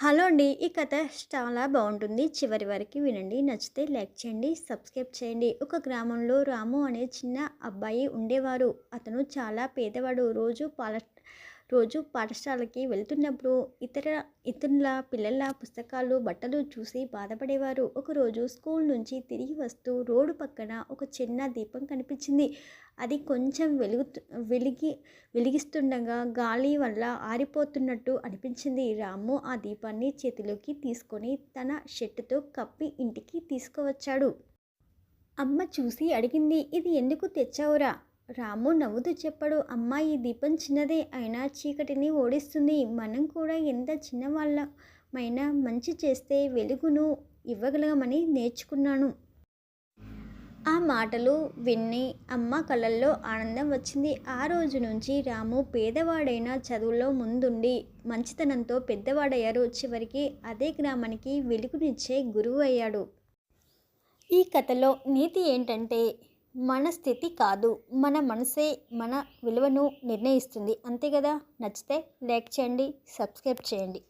Hello అండి. ఈ కథ చాలా బాగుంటుంది. చివరి వరకు వినండి. నచ్చితే లైక్ చేయండి సబ్స్క్రైబ్ చేయండి. ఒక గ్రామంలో రాము అనే చిన్న అబ్బాయి ఉండేవారు. అతను చాలా పేదవాడు. రోజు పాల రోజు పాఠశాలకి వెళ్తున్నప్పుడు ఇతర ఇతరుల పిల్లల పుస్తకాలు బట్టలు చూసి బాధపడేవారు. ఒకరోజు స్కూల్ నుంచి తిరిగి వస్తూ రోడ్డు పక్కన ఒక చిన్న దీపం కనిపించింది. అది కొంచెం వెలుగు వెలిగి వెలిగిస్తుండగా గాలి వల్ల ఆరిపోతున్నట్టు అనిపించింది. రాము ఆ దీపాన్ని చేతిలోకి తీసుకొని తన షర్టుతో కప్పి ఇంటికి తీసుకువచ్చాడు. అమ్మ చూసి అడిగింది ఇది ఎందుకు తెచ్చావురా? రాము నవ్వుతూ చెప్పాడు అమ్మ ఈ దీపం చిన్నదే అయినా చీకటిని ఓడిస్తుంది. మనం కూడా ఎంత చిన్నవాళ్ళమైనా మంచి చేస్తే వెలుగును ఇవ్వగలమని నేర్చుకున్నాను. ఆ మాటలు విన్ని అమ్మ కళ్ళల్లో ఆనందం వచ్చింది. ఆ రోజు నుంచి రాము పేదవాడైన చదువులో ముందుండి మంచితనంతో పెద్దవాడయ్యారు. చివరికి అదే గ్రామానికి వెలుగునిచ్చే గురువు అయ్యాడు ఈ కథలో నీతి ఏంటంటే మన స్థితి కాదు. మన మనసే మన విలువను నిర్ణయిస్తుంది. అంతే కదా? నచ్చితే లైక్ చేయండి సబ్స్క్రైబ్ చేయండి.